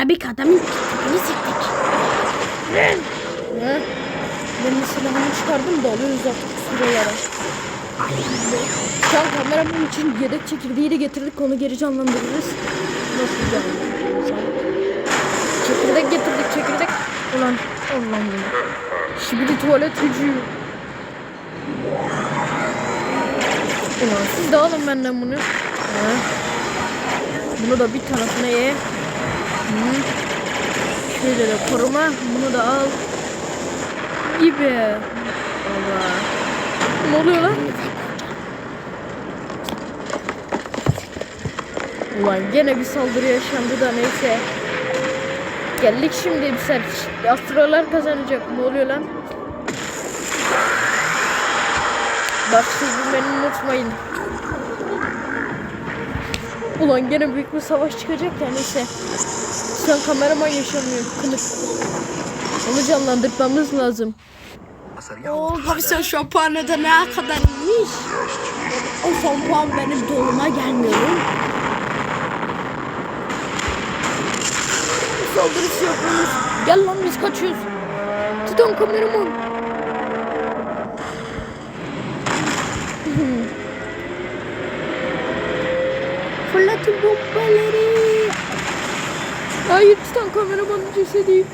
Arabik adamın tipini siktik. He? Ben de silahımı çıkardım da alıyoruz artık sürelere. Şu an kameramın için yedek çekirdeği de getirdik onu geri canlandırırız. Nasıl canlandırırız? Çekirdek getirdik çekirdek. Ulan Allah'ım ya. Şimdi tuvalet gücü. Ulan siz de alın benden bunu. He. Bunu da bir tarafına ye. Şöyle de koruma. Bunu da al. Gibi. Allah. Ne oluyor lan? Ulan gene bir saldırı yaşandı da neyse. Geldik şimdi bir sefer. Astrolar kazanacak. Ne oluyor lan? Bak siz beni unutmayın. Ulan gene büyük bir savaş çıkacak ya neyse. Şu an kameraman yaşamıyor. Kınık. Onu canlandırmamız lazım. Oo abi sen şampuanada ne kadar iyiymiş. O şampuan benim doluma gelmiyor. Saldırısı yapıyoruz. Gel lan biz kaçıyoruz. Titan kameraman. Fırlatın bombaları. Hayır Titan kameramanın cesedi.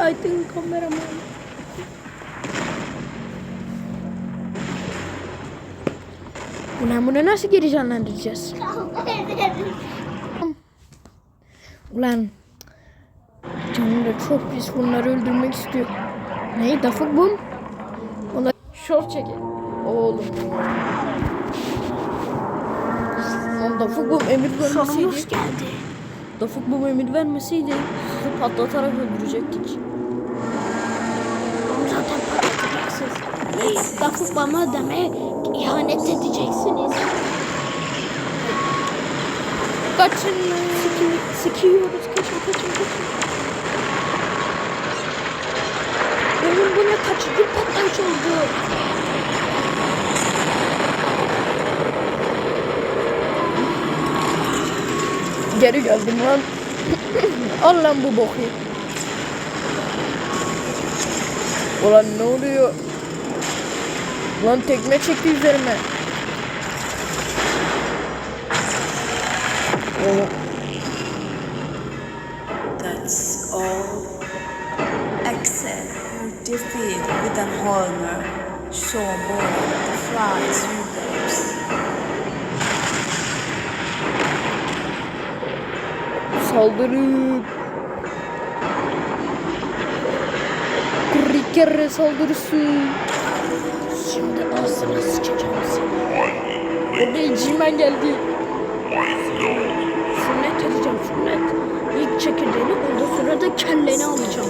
Aydın kameraman. Ulan bunu nasıl geri canlandıracağız? Ulan canım da çok pis bunları öldürmek istiyor. Ne? Dafuk bum? Ona şort çekin. Oğlum. Lan Dafuk bum emir Sonumuz vermeseydi. geldi. Dafuk bum emir vermeseydi sizi patlatarak öldürecektik. Onu zaten patlatacaksınız. Dafuk bana deme ihanet edeceksiniz. Kaçın. Siki- Sikiyoruz kaçın kaçın kaçın. Oğlum bu ne kaçıncı patlayış oldu? Geri geldim lan. Al lan bu boku. Ulan ne oluyor? Lan tekme çekti üzerime. Oğlum. That's all. Accept your defeat with an honor. Show both the flies rebels. Saldırın. Kriker saldırısı. Şimdi ağzına sıçacağım seni. Orada Cimen geldi. Sünnet edeceğim sünnet. İlk çekirdeğini ondan sonra da kelleni alacağım.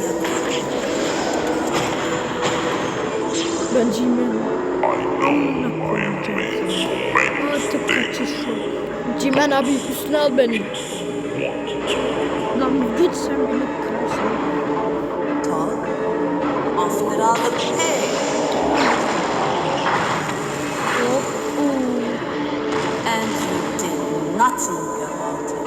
Ben Cimen. Artık kaçış yok. Cimen abi üstüne al beni. Sen beni kırarsın. Talk. After all the pain and you did nothing about it.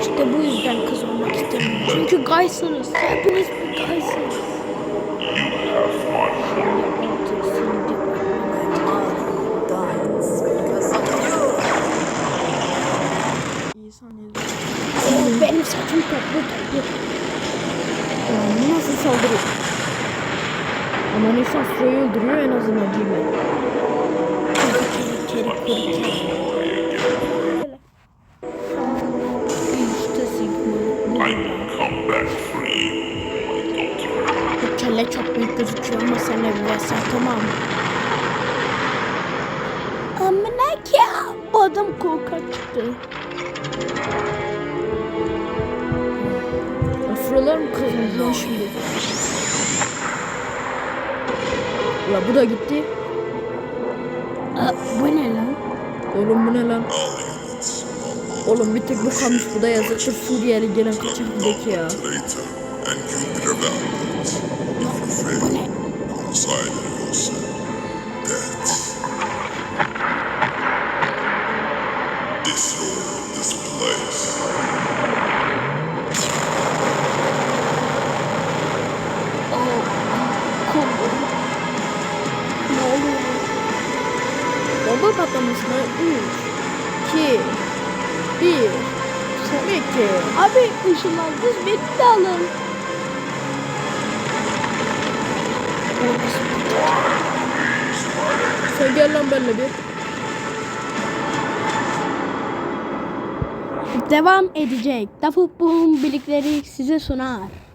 İşte bu yüzden kız olmak istemiyorum. Çünkü gaysınız. Hepiniz bir gaysınız. Artık Oo, benim saçım toplu toplu. Aa, nasıl saldırıyor? Ama neyse Astro'yu öldürüyor en azından. İşte Sigma. Bu. Kelle çok büyük gözüküyor ama sen evlensen tamam mı? Amına. Bu adam korkak çıktı. Afrolar mı kazandı lan şimdi? La bu da gitti. Aa, bu ne lan? Oğlum bu ne lan? Oğlum bir tek bu kalmış bu da yazıktır Suriyeli gelen kaçak gideki ya. traitor and Patlamasına 3, 2, 1. Tabii ki. Abi ışınlandınız beni de alın. Sen gel lan benimle bir. Devam edecek. Dafuk Boom birlikleri size sunar.